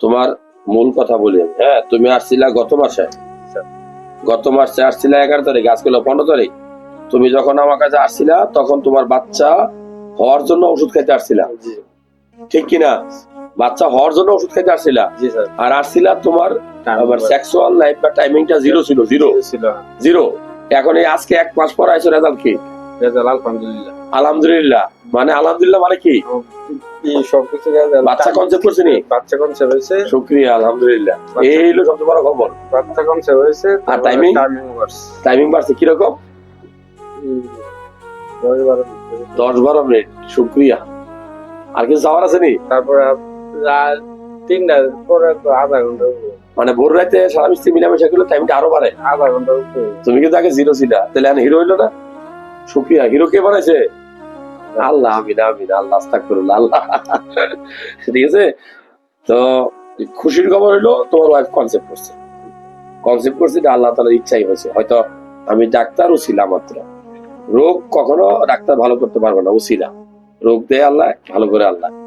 তোমার মূল কথা বলি হ্যাঁ তুমি আসছিলা গত মাসে। গত মাসে আসছিলা এগারো তারিখ আজকে হলো পনেরো তারিখ। তুমি যখন আমার কাছে আসছিলা তখন তোমার বাচ্চা হওয়ার জন্য ওষুধ খাইতে আসছিলা। ঠিক কিনা বাচ্চা হওয়ার জন্য ওষুধ খাইতে আসছিলা। আর আসছিলা তোমার আবার সেক্সুয়াল লাইফ বা টাইমিংটা জিরো ছিল জিরো ছিল। জিরো এখন এই আজকে এক মাস পর আইসো রেজাল্ট কি? রেজাল্ট আলহামদুলিল্লাহ। আলহামদুলিল্লাহ। মানে আলহামদুলিল্লাহ মানে কি? সবকিছু বাচ্চা কনসেপ্ট করছে নি? বাচ্চা কনসেপ্ট হয়েছে। শুক্রিয়া আলহামদুলিল্লাহ। এই হলো সবচেয়ে বড় খবর। বাচ্চা কনসেপ্ট হয়েছে আর টাইমিং টাইমিং বাড়ছে। কীরকম? দশ বারো মিনিট শুক্রিয়া। আর কিছু যাওয়ার আছে নি? তারপরে রাত তিনটার পরে আধা ঘণ্টা মানে ভোর রাতে সারা মিস্ত্রি মিলামেশা করলে টাইমটা আরও বাড়ে। আধা ঘণ্টা তুমি কিন্তু আগে জিরো ছিলা। তাহলে হিরো হইল না? শুক্রিয়া হিরো কে বানাইছে? আল্লাহ, আমিন আমিন, আল্লাহ আল্লাহ। ঠিক আছে? তো, খুশির খবর হইল, তোমার ওয়াইফ কনসেপ্ট করছে। কনসেপ্ট করছে এটা আল্লাহ তালার ইচ্ছাই হয়েছে। হয়তো আমি ডাক্তারও ছিলাম মাত্র। রোগ কখনো ডাক্তার ভালো করতে পারবে না, ও রোগ দেয় আল্লাহ, ভালো করে আল্লাহ।